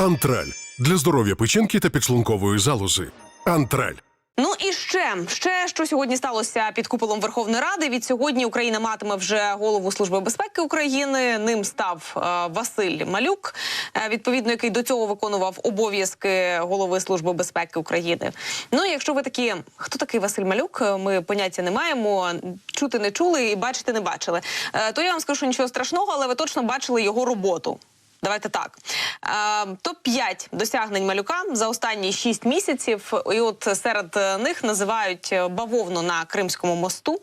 Антраль для здоров'я печінки та підшлункової залози. Антраль. Ну і ще ще що сьогодні сталося під куполом Верховної Ради. Від сьогодні Україна матиме вже голову служби безпеки України. Ним став е, Василь Малюк, е, відповідно, який до цього виконував обов'язки голови служби безпеки України. Ну, якщо ви такі, хто такий Василь Малюк, е, ми поняття не маємо, чути не чули і бачити не бачили. То я вам скажу що нічого страшного, але ви точно бачили його роботу. Давайте так. Е, Топ-5 досягнень малюка за останні 6 місяців. І от серед е, них називають е, бавовну на Кримському мосту.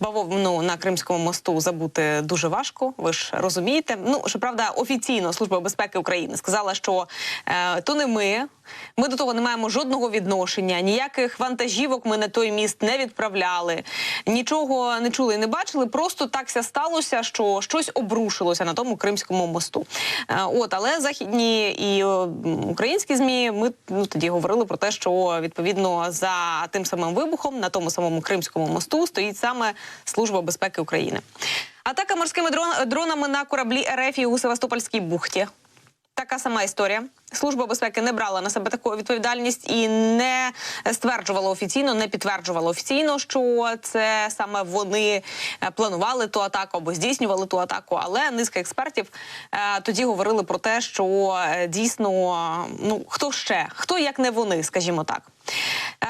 Бавовну на Кримському мосту забути дуже важко. Ви ж розумієте. Ну щоправда, офіційно служба безпеки України сказала, що е, то не ми. Ми до того не маємо жодного відношення. Ніяких вантажівок ми на той міст не відправляли, нічого не чули і не бачили. Просто такся сталося, що щось обрушилося на тому Кримському мосту. Е, от, але західні і е, українські змі ми ну, тоді говорили про те, що відповідно за тим самим вибухом на тому самому Кримському мосту стоїть саме Служба безпеки України. Атака морськими дрон- дронами на кораблі РФ у Севастопольській бухті. Така сама історія. Служба безпеки не брала на себе таку відповідальність і не стверджувала офіційно, не підтверджувала офіційно, що це саме вони е, планували ту атаку або здійснювали ту атаку. Але низка експертів е, тоді говорили про те, що е, дійсно ну хто ще, хто як не вони, скажімо так.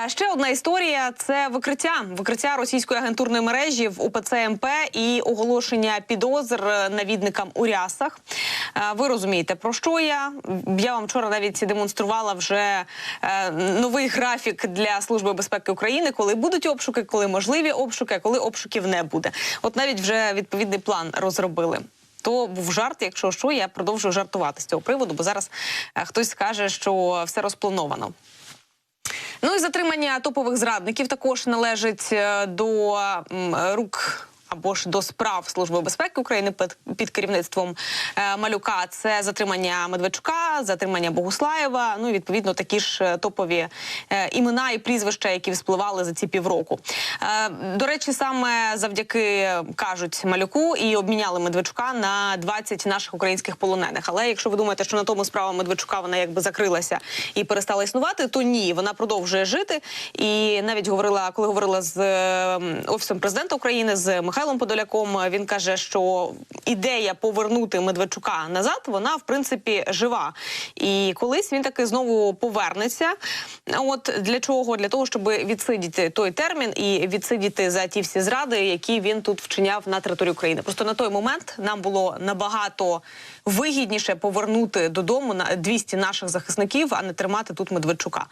Е, Ще одна історія це викриття викриття російської агентурної мережі в УПЦ МП і оголошення підозр навідникам у рясах. Ви розумієте про що я? Я вам вчора навіть демонструвала вже е, новий графік для служби безпеки України, коли будуть обшуки, коли можливі обшуки, коли обшуків не буде. От навіть вже відповідний план розробили. То був жарт, якщо що, я продовжую жартувати з цього приводу, бо зараз е, хтось скаже, що все розплановано. Ну і затримання топових зрадників також належить е, до рук. Або ж до справ Служби безпеки України під, керівництвом е, Малюка це затримання Медведчука, затримання Богуслаєва. Ну і відповідно такі ж е, топові е, імена і прізвища, які вспливали за ці півроку. До речі, саме завдяки кажуть Малюку і обміняли Медведчука на 20 наших українських полонених. Але якщо ви думаєте, що на тому справа Медведчука вона якби закрилася і перестала існувати, то ні, вона продовжує жити. І навіть говорила, коли говорила з е, офісом президента України з Михайлом Подоляком, е, він каже, що ідея повернути Медведчука назад, вона в принципі жива. І колись він таки знову повернеться. От для чого? Для того, щоб відсидіти той термін і відсидіти за ті всі зради, які він тут вчиняв на території України. Просто на той момент нам було набагато вигідніше повернути додому на 200 наших захисників, а не тримати тут Медведчука.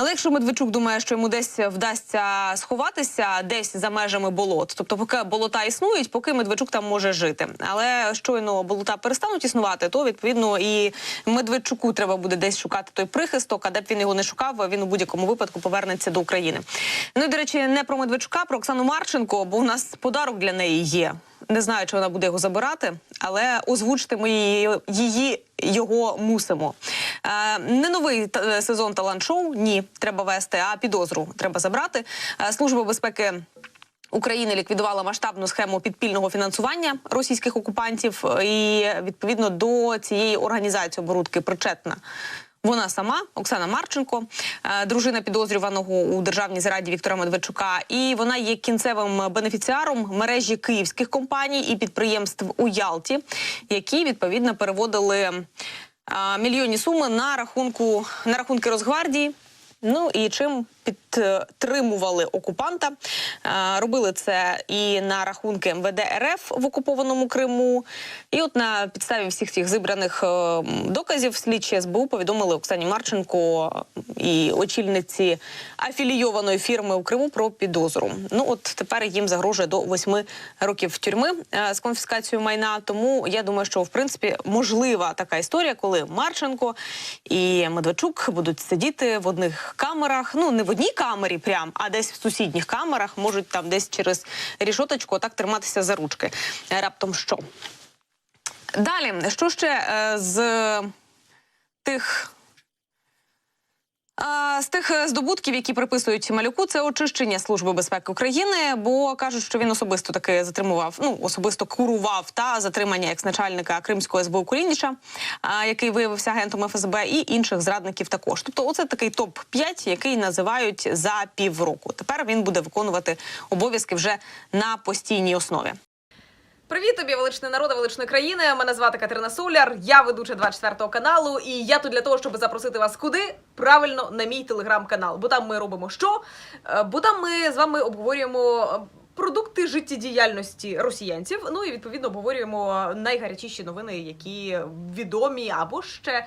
Але якщо Медведчук думає, що йому десь вдасться сховатися десь за межами болот, тобто поки болота існують, поки Медведчук там може жити. Але щойно болота перестануть існувати, то відповідно і Медведчуку треба буде десь шукати той прихисток. А де б він його не шукав, він у будь-якому випадку повернеться до України. Ну і до речі, не про Медведчука, про Оксану Марченко, бо у нас подарок для неї є. Не знаю, чи вона буде його забирати, але озвучити ми її, його мусимо. Е, не новий е, сезон талант-шоу. Ні, треба вести, а підозру треба забрати. Е, Служба безпеки. України ліквідувала масштабну схему підпільного фінансування російських окупантів, і відповідно до цієї організації оборудки причетна. Вона сама, Оксана Марченко, е, дружина підозрюваного у державній зраді Віктора Медведчука, і вона є кінцевим бенефіціаром мережі київських компаній і підприємств у Ялті, які відповідно переводили е, мільйонні суми на рахунку на рахунки Росгвардії. Ну і чим підтримували окупанта, Е, робили це і на рахунки МВД РФ в окупованому Криму. І от на підставі всіх цих зібраних е, доказів слідчі СБУ повідомили Оксані Марченко і очільниці афілійованої фірми у Криму про підозру. Ну от тепер їм загрожує до восьми років тюрми е, з конфіскацією майна. Тому я думаю, що в принципі можлива така історія, коли Марченко і Медведчук будуть сидіти в одних камерах. Ну не в одній камері, прям, а десь в сусідніх камерах можуть там десь через рішоточку так триматися за ручки. Раптом що. Далі, що ще е, з тих З тих е, здобутків, які приписують малюку, це очищення служби безпеки України, бо кажуть, що він особисто таки затримував, ну особисто курував та затримання екс-начальника Кримського СБУ Кулініча, який виявився агентом ФСБ, і інших зрадників також. Тобто, оце такий топ 5 який називають за півроку. Тепер він буде виконувати обов'язки вже на постійній основі. Привіт тобі, величний народи, величної країни. Мене звати Катерина Соляр. Я ведуча 24 каналу, і я тут для того, щоб запросити вас куди? Правильно, на мій телеграм-канал. Бо там ми робимо що? Е, Бо там ми з вами обговорюємо. е, Продукти життєдіяльності росіянців, ну і відповідно обговорюємо найгарячіші новини, які відомі або ще